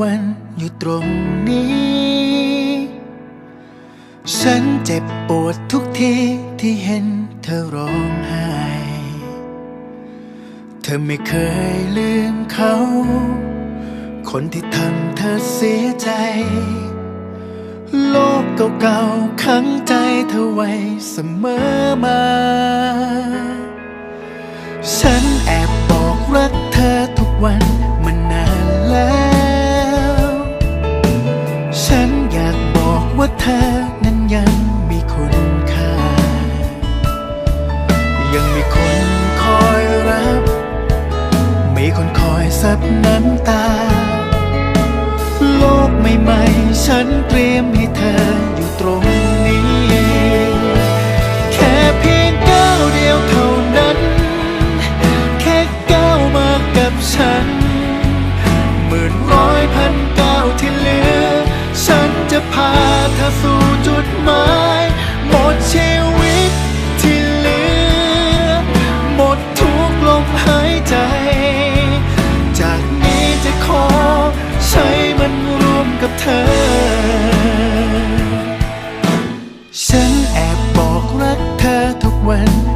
วันอยู่ตรงนี้ ฉันเจ็บปวดทุกทีที่เห็นเธอร้องไห้ เธอไม่เคยลืมเขา คนที่ทำเธอเสียใจ โลกเก่าๆขังใจเธอไว้เสมอมา ฉันแอบบอกรักเธอทุกวัน ธอนั้นยังมีคุณค่า ยังมีคนคอยรับ มีคนคอยซับน้ำตา โลกใหม่ๆ ฉันเตรียมให้เธอ หมายหมดชีวิตที่เหลือ หมดทุกลมหายใจ จากนี้จะขอใช้มันรวมกับเธอ ฉันแอบบอกรักเธอทุกวัน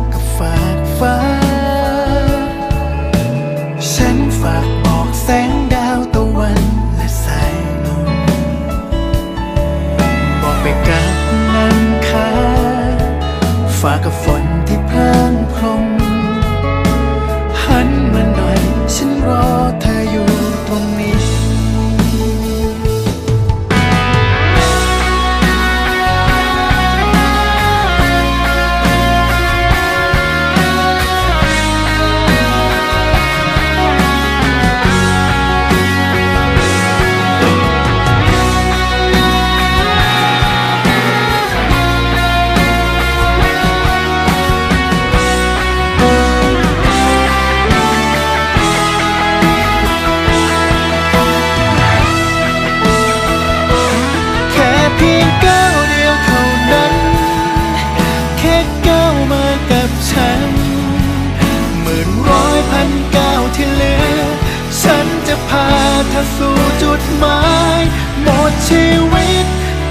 จุดหมายหมดชีวิต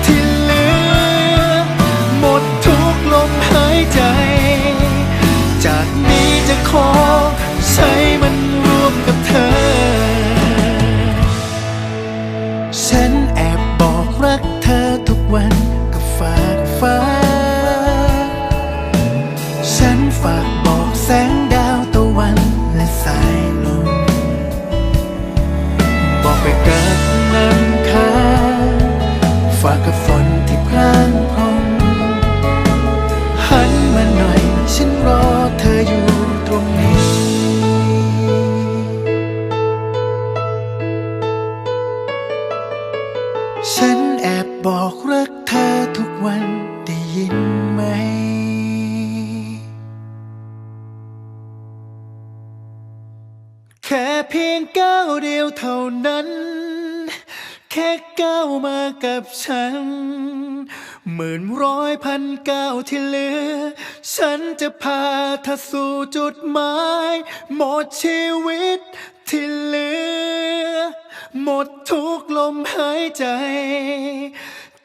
ที่เหลือ หมดทุกลมหายใจ จากนี้จะขอใช้ ฉันแอบบอกรักเธอทุกวันได้ยินไหม แค่เพียงก้าวเดียวเท่านั้น แค่ก้าวมากับฉันหมื่นร้อยพันก้าวที่เหลือ ฉันจะพาเธอสู่จุดหมาย หมดชีวิตที่เหลือ หมดทุกลมหายใจ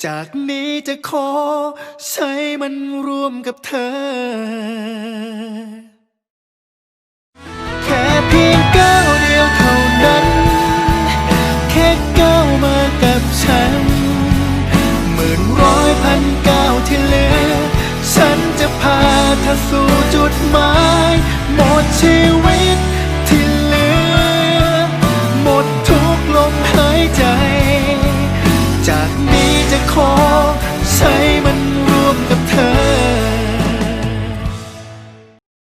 จากนี้จะขอใช้มันร่วมกับเธอ แค่เพียงก้าวเดียวเท่านั้น แค่ก้าวมากับฉันหมื่นร้อยพันก้าวที่เหลือ ฉันจะพาเธอสู่จุดหมาย หมดชีวิต